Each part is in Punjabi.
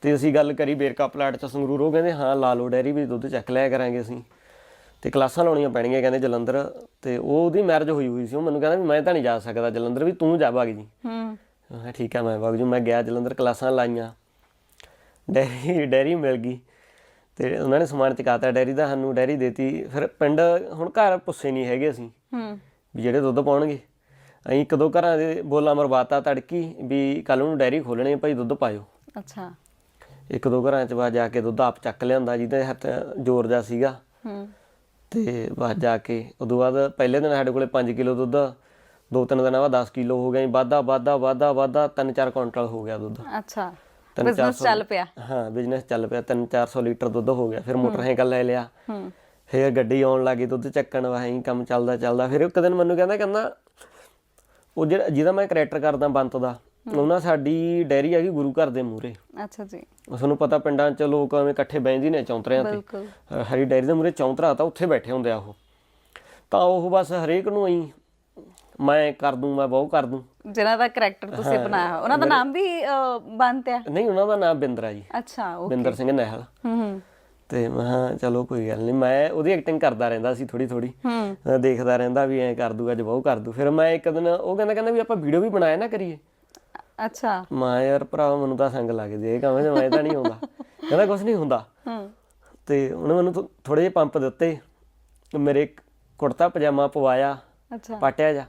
ਤੇ ਅਸੀਂ ਗੱਲ ਕਰੀ ਬੇਰਕਾ ਪਲਾਟ ਚ ਸੰਗਰੂਰ ਉਹ ਕਹਿੰਦੇ ਹਾਂ ਲਾ ਲਓ ਡੈਰੀ ਵੀ ਦੁੱਧ ਚੱਕ ਲਿਆ ਕਰਾਂਗੇ ਅਸੀਂ। ਤੇ ਕਲਾਸਾਂ ਲਾਉਣੀਆਂ ਪੈਣਗੀਆਂ ਕਹਿੰਦੇ ਜਲੰਧਰ। ਤੇ ਉਹ ਉਹਦੀ ਮੈਰਿਜ ਹੋਈ ਹੋਈ ਸੀ ਉਹ ਮੈਨੂੰ ਕਹਿੰਦਾ ਵੀ ਮੈਂ ਤਾਂ ਨਹੀਂ ਜਾ ਸਕਦਾ ਜਲੰਧਰ ਵੀ ਤੂੰ ਜਾ ਵਗ ਜੀ। ਹੂੰ। ਕਿਹਾ ਠੀਕ ਆ ਮੈਂ ਵਗ ਜੂ ਮੈਂ ਗਿਆ ਜਲੰਧਰ ਕਲਾਸਾਂ ਲਾਈਆਂ। ਡੈਰੀ ਡੈਰੀ ਮਿਲ ਗਈ। ਤੇ ਉਹਨਾਂ ਨੇ ਸਮਾਨ ਚਕਾਤਾ ਡੈਰੀ ਦਾ ਸਾਨੂੰ ਡੈਰੀ ਦੇਤੀ। ਫਿਰ ਪਿੰਡ ਹੁਣ ਘਰ ਪੁੱਸੇ ਨਹੀਂ ਹੈਗੇ ਅਸੀਂ ਹੂੰ। ਵੀ ਜਿਹੜੇ ਦੁੱਧ ਪਾਉਣਗੇ। ਅਸੀਂ ਇੱਕ ਦੋ ਘਰਾਂ ਦੇ ਬੋਲਾ ਮਰਵਾਤਾ ਤੜਕੀ ਵੀ ਕੱਲ ਨੂੰ ਡੈਰੀ ਖੋਲਣੀ ਭਾਈ ਦੁੱਧ ਪਾਇਓ। ਅੱਛਾ। ਇੱਕ ਦੋ ਘਰਾਂ ਚ ਬਾਅਦ ਜਾ ਕੇ ਦੁੱਧ ਆਪ ਚੱਕ ਲਿਆਂਦਾ ਜਿਹਦੇ ਹੱਥ ਜ਼ੋਰ ਜਾ ਸੀਗਾ। ਹੂੰ। ਤੇ ਬਾਅਦ ਜਾ ਕੇ ਉਦੋਂ ਬਾਅਦ ਪਹਿਲੇ ਦਿਨ ਸਾਡੇ ਕੋਲੇ 5 ਕਿਲੋ ਦੁੱਧ ਦੋ ਤਿੰਨ ਦਿਨਾਂ ਬਾਅਦ 10 ਕਿਲੋ ਹੋ ਗਿਆ ਜੀ। ਵਾਧਾ ਵਾਧਾ ਵਾਧਾ ਵਾਧਾ ਤਿੰਨ ਚਾਰ ਕੁਇੰਟਲ ਹੋ ਗਿਆ ਦੁੱਧ। ਅੱਛਾ। ਬਿਜ਼ਨਸ ਚੱਲ ਪਿਆ। ਹਾਂ ਬਿਜ਼ਨਸ ਚੱਲ ਪਿਆ। 3-400 ਲੀਟਰ ਦੁੱਧ ਹੋ ਗਿਆ। ਫਿਰ ਮੋਟਰਸਾਈਕਲ ਲੈ ਲਿਆ। ਹੂੰ। ਫਿਰ ਗੱਡੀ ਆਉਣ ਲੱਗੀ ਦੁੱਧ ਚੱਕਣ। ਵਾਹੀਂ ਕੰਮ ਚੱਲਦਾ ਚੱਲਦਾ। ਫਿਰ ਇੱਕ ਦਿਨ ਮੈਨੂੰ ਕਹਿੰਦਾ ਕਹਿੰਦਾ ਉਹ ਜਿਹੜਾ ਜਿਹਦਾ ਮੈਂ ਕਰੈਕਟਰ ਕਰਦਾ ਬੰਤ ਦਾ ਉਹਨਾਂ ਸਾਡੀ ਡੈਰੀ ਹੈਗੀ ਗੁਰੂ ਘਰ ਦੇ ਮੂਹਰੇ। ਅੱਛਾ ਜੀ। ਤੁਹਾਨੂੰ ਪਤਾ ਪਿੰਡਾਂ 'ਚ ਲੋਕ ਐਵੇਂ ਇਕੱਠੇ ਬੈਂਦੀ ਨੇ ਚੌਂਤਰਿਆਂ ਤੇ। ਹਰੀ ਡੈਰੀ ਦੇ ਮੂਹਰੇ ਚੌਂਤਰਾ ਤਾਂ ਉੱਥੇ ਬੈਠੇ ਹੁੰਦੇ ਆ ਉਹ। ਤਾਂ ਉਹ ਬਸ ਹਰੇਕ ਨੂੰ ਐਂ ਮੈਂ ਕਰ ਦੂੰ ਮੈਂ ਬਹੁ ਕਰ ਦੂੰ। ਜਿਹਨਾਂ ਦਾ ਕੈਰੈਕਟਰ ਤੁਸੀਂ ਬਣਾਇਆ। ਉਹਨਾਂ ਦਾ ਨਾਮ ਵੀ ਅਹ, ਬੰਤ ਹੈ ਨਹੀਂ ਉਹਨਾਂ ਦਾ ਨਾਮ ਬਿੰਦਰਾ ਜੀ। ਅੱਛਾ ਉਹ ਬਿੰਦਰ ਸਿੰਘ ਨਹਿਲ ਹੂੰ ਹੂੰ। ਤੇ ਮੈਂ ਚਲੋ ਕੋਈ ਗੱਲ ਨਹੀਂ। ਮੈਂ ਉਹਦੀ ਐਕਟਿੰਗ ਕਰਦਾ ਰਹਿੰਦਾ ਸੀ ਥੋੜੀ ਥੋੜੀ ਹੂੰ। ਦੇਖਦਾ ਰਹਿੰਦਾ ਵੀ ਐਂ ਕਰ ਦੂ ਅੱਜ ਕਰ ਦੂ। ਫਿਰ ਮੈਂ ਇੱਕ ਦਿਨ ਉਹ ਕਹਿੰਦਾ ਕਹਿੰਦਾ ਵੀ ਆਪਾਂ ਵੀਡੀਓ ਵੀ ਬਣਾਇਆ ਨਾ ਕਰੀਏ। ਅੱਛਾ। ਮੈਂ ਯਾਰ ਭਰਾ ਮੈਨੂੰ ਤਾਂ ਸੰਗ ਲੱਗਦੀ ਇਹ ਕੰਮ 'ਚ ਮੈਂ ਤਾਂ ਨਹੀਂ ਆਉਂਦਾ ਕਹਿੰਦਾ ਕੁਝ ਨਹੀਂ ਹੁੰਦਾ। ਹੂੰ। ਤੇ ਉਹਨੇ ਮੈਨੂੰ ਥੋੜੇ ਜਿਹੇ ਪੰਪ ਦਿੱਤੇ ਮੇਰੇ ਕੁੜਤਾ ਪਜਾਮਾ ਪਵਾਇਆ ਅੱਛਾ। ਪਾਟਿਆ ਜਾ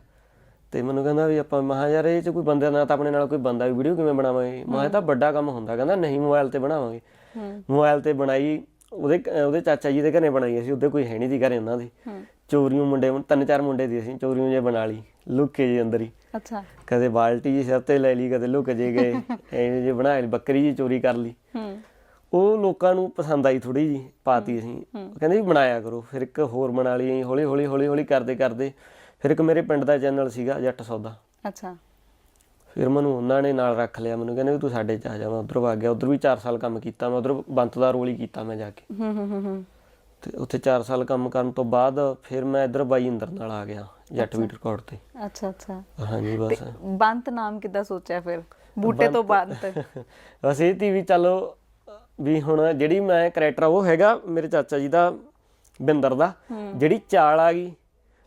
ਤੇ ਮੈਨੂੰ ਕਹਿੰਦਾ ਵੀ ਆਪਾਂ ਮਹਾ ਯਾਰ ਇਹ ਚ ਕੋਈ ਬੰਦੇ ਨਾਲ ਤਾਂ ਆਪਣੇ ਨਾਲ ਕੋਈ ਬੰਦਾ ਵੀ ਵੀਡੀਓ ਕਿਵੇਂ ਬਣਾਵਾਂਗੇ? ਮੈਂ ਤਾਂ ਵੱਡਾ ਕੰਮ ਹੁੰਦਾ। ਕਹਿੰਦਾ ਨਹੀਂ ਮੋਬਾਈਲ ਤੇ ਬਣਾਵਾਂਗੇ। ਹੂੰ। ਮੋਬਾਈਲ ਤੇ ਬਣਾਈ ਉਹਦੇ ਉਹਦੇ ਚਾਚਾ ਜੀ ਦੇ ਘਰੇ ਬਣਾਈ ਸੀ ਉਹਦੇ ਕੋਈ ਹੈ ਨਹੀਂ ਦੀ ਘਰੇ ਉਹਨਾਂ ਦੇ। ਹੂੰ। ਚੋਰੀਆਂ ਮੁੰਡੇ ਤਿੰਨ ਚਾਰ ਮੁੰਡੇ ਦੀ ਅਸੀਂ ਚੋਰੀਆਂ ਜੇ ਬਣਾ ਲਈ ਲੁੱਕੇ ਜੀ ਅੰਦਰ ਹੀ। ਅੱਛਾ। ਕਦੇ ਬਾਲਟੀ ਜੀ ਸਿਰ ਤੇ ਲੈ ਲਈ ਕਦੇ ਲੁੱਕ ਜੇ ਗਏ। ਐਵੇਂ ਜੇ ਬਣਾ ਲਈ ਬੱਕਰੀ ਜੀ ਚੋਰੀ ਕਰ ਲਈ। ਹੂੰ। ਉਹ ਲੋਕਾਂ ਨੂੰ ਪਸੰਦ ਆਈ ਥੋੜੀ ਜੀ ਪਾਤੀ ਅਸੀਂ। ਕਹਿੰਦੇ ਵੀ ਬਣਾਇਆ ਕਰੋ ਫਿਰ ਇੱਕ ਹੋਰ ਬਣਾ ਲਈ ਹੌਲੀ ਹੌਲੀ ਹੌਲੀ ਹੌਲੀ ਕਰਦੇ ਕਰਦੇ। ਫਿਰ ਇੱਕ ਮੇਰੇ ਪਿੰਡ ਦਾ ਚੈਨਲ ਸੀਗਾ ਜੱਟ ਸੌਦਾ। ਅੱਛਾ। ਫਿਰ ਮੈਨੂੰ ਉਹਨਾਂ ਨੇ ਨਾਲ ਰੱਖ ਲਿਆ ਮੈਨੂੰ ਕਹਿੰਦੇ ਵੀ ਤੂੰ ਸਾਡੇ ਚ ਆ ਜਾ ਮੈਂ ਉਧਰ ਵਗ ਗਿਆ ਉਧਰ ਵੀ 4 ਸਾਲ ਕੰਮ ਕੀਤਾ ਮੈਂ ਉਧਰ ਬੰਤ ਦਾ ਰੋਲ ਹੀ ਕੀਤਾ ਮੈਂ ਜਾ ਕੇ। ਹੂੰ ਹੂੰ ਹੂੰ ਹੂੰ। ਤੇ ਉੱਥੇ 4 ਸਾਲ ਕੰਮ ਕਰਨ ਤੋਂ ਬਾਅਦ ਫਿਰ ਮੈਂ ਇੱਧਰ ਬਾਈ ਇੰਦਰ ਨਾਲ ਆ ਗਿਆ ਜੱਟ ਵੀਟ ਰਿਕਾਰਡ ਤੇ। ਅੱਛਾ ਅੱਛਾ। ਹਾਂਜੀ ਬਸ। ਬੰਤ ਨਾਮ ਕਿੱਦਾਂ ਸੋਚਿਆ ਫਿਰ? ਬੂਟੇ ਤੋਂ ਬੰਤ। ਬਸ ਇਹ ਤੀ ਵੀ ਚਲੋ ਵੀ ਹੁਣ ਜਿਹੜੀ ਮੈਂ ਕਰੈਕਟਰ ਉਹ ਹੈਗਾ ਮੇਰੇ ਚਾਚਾ ਜੀ ਦਾ ਬਿੰਦਰ ਦਾ ਜਿਹੜੀ ਚਾਲ ਆ ਗਈ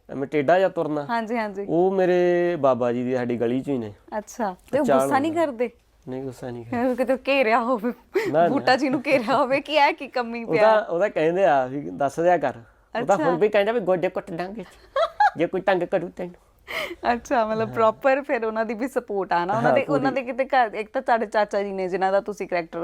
ਮੈਂ ਟੇਡਾ ਜਾਂ ਤੁਰਨਾ ਹਾਂਜੀ ਹਾਂਜੀ। ਉਹ ਮੇਰੇ ਬਾਬਾ ਜੀ ਦੀ ਸਾਡੀ ਗਲੀ ਚ ਹੀ ਨੇ। ਅੱਛਾ ਤੇ ਉਹ ਗੁੱਸਾ ਨਹੀਂ ਕਰਦੇ? ਨਹੀਂ ਗੁੱਸਾ ਨਹੀਂ ਕਰਦਾ। ਕਿਤੇ ਘੇਰਿਆ ਹੋਵੇ ਨਾ। ਬੂਟਾ ਜੀ ਨੂੰ ਘੇਰਿਆ ਹੋਵੇ ਕਿ ਇਹ ਕੀ ਕਮੀ ਪਿਆ। ਉਹਦਾ ਉਹਦਾ ਕਹਿੰਦੇ ਆ ਵੀ ਦੱਸ ਦਿਆ ਕਰ। ਉਹਦਾ ਹੁਣ ਵੀ ਕਹਿੰਦਾ ਵੀ ਗੋਡੇ ਕੁੱਟ ਡਾਂਗੇ ਜੇ ਕੋਈ ਤੰਗ ਕਰੂ ਤੈਨੂੰ। ਅੱਛਾ ਮਤਲਬ ਪ੍ਰੋਪਰ ਫਿਰ ਉਹਨਾਂ ਦੀ ਵੀ ਸਪੋਰਟ ਆ ਨਾ। ਉਹਨਾਂ ਦੇ ਉਹਨਾਂ ਦੇ ਕਿਤੇ ਘਰ ਇੱਕ ਤਾਂ ਤੁਹਾਡੇ ਚਾਚਾ ਜੀ ਨੇ ਜਿਨ੍ਹਾਂ ਦਾ ਤੁਸੀਂ ਕੈਰੈਕਟਰ